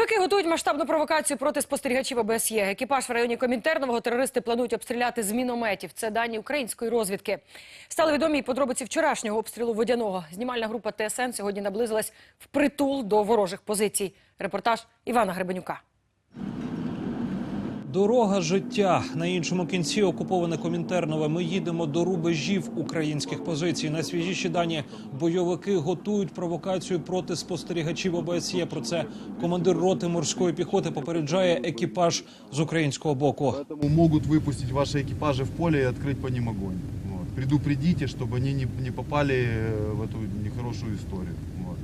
Бойовики готують масштабну провокацію проти спостерігачів ОБСЄ. Екіпаж в районі Комінтернового терористи планують обстріляти з мінометів. Це дані української розвідки. Стали відомі й подробиці вчорашнього обстрілу водяного. Знімальна група ТСН сьогодні наблизилась впритул до ворожих позицій. Репортаж Івана Гребенюка. Дорога життя на іншому кінці окуповане Комінтернове. Ми їдемо до рубежів українських позицій. Найсвіжіші дані бойовики готують провокацію проти спостерігачів ОБСЄ. Про це командир роти морської піхоти попереджає екіпаж з українського боку. Поэтому могут выпустить ваши экипажи в поле и открыть по ним огонь. Вот. Предупредите, чтобы они не, не попали э, в эту нехорошую историю. Вот.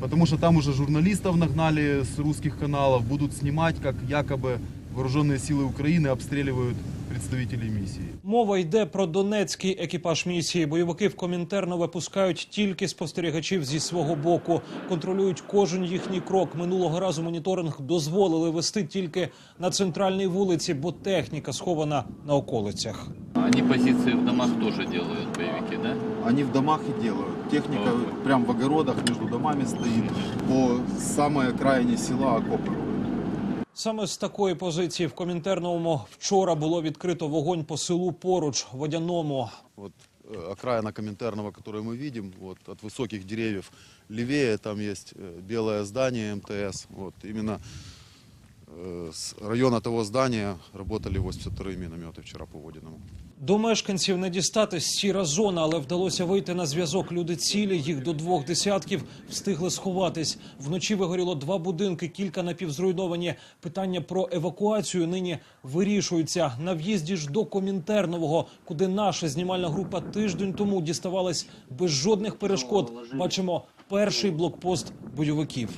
Потому что там уже журналистов нагнали с русских каналов, будут снимать, как якобы вооруженные силы Украины обстреливают представителей миссии. Мова йде про донецький екіпаж місії. Бойовики в Комінтернове пускають тільки спостерігачів зі свого боку, контролюють кожен їхній крок. Минулого разу моніторинг дозволили вести тільки на центральній вулиці, бо техніка схована на околицях. Они позиции в домах тоже делают, боевики, да? Они в домах и делают. Техника Ага. прям в огородах между домами стоит. По самой окраине села окопы. Саме з такої позиції в Комінтерновому вчора було відкрито вогонь по селу поруч водяному. Вот э, окраина Коминтерного, которую мы видим, вот от высоких деревьев левее там есть э, белое здание МТС. Вот именно э, с района того здания работали 82-е минометы вчера по Водяному. До мешканців не дістатись сіра зона, але вдалося вийти на зв'язок. Люди цілі, їх до двох десятків встигли сховатись. Вночі вигоріло два будинки, кілька напівзруйновані. Питання про евакуацію нині вирішуються. На в'їзді ж до Комінтернового, куди наша знімальна група тиждень тому діставалась без жодних перешкод. Бачимо перший блокпост бойовиків.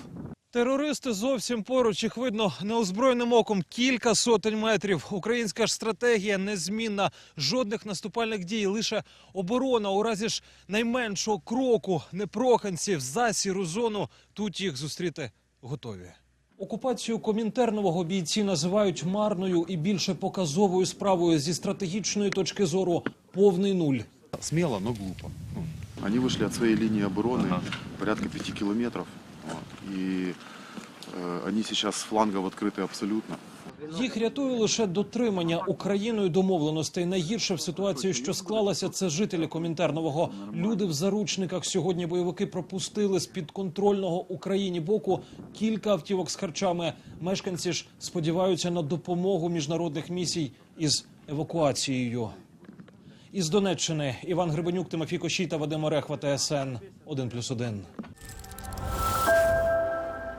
Терористи зовсім поруч їх видно неозброєним оком кілька сотень метрів. Українська ж стратегія незмінна. Жодних наступальних дій, лише оборона у разі ж найменшого кроку непроханців за сіру зону. Тут їх зустріти готові. Окупацію Комінтернового бійці називають марною і більше показовою справою зі стратегічної точки зору повний нуль. Смело, но глупо. Ну, Они вышли от своей линии обороны порядка пяти километров. вот, и э, они сейчас с флангов открыты абсолютно. Їх рятує лише дотримання Україною домовленостей. Найгірше в ситуації, що склалася, це жителі Комінтернового. Люди в заручниках сьогодні бойовики пропустили з підконтрольного Україні боку кілька автівок з харчами. Мешканці ж сподіваються на допомогу міжнародних місій із евакуацією. Із Донеччини Іван Гребенюк, Тимофій Кощій та Вадим Орехва, ТСН 1+,1.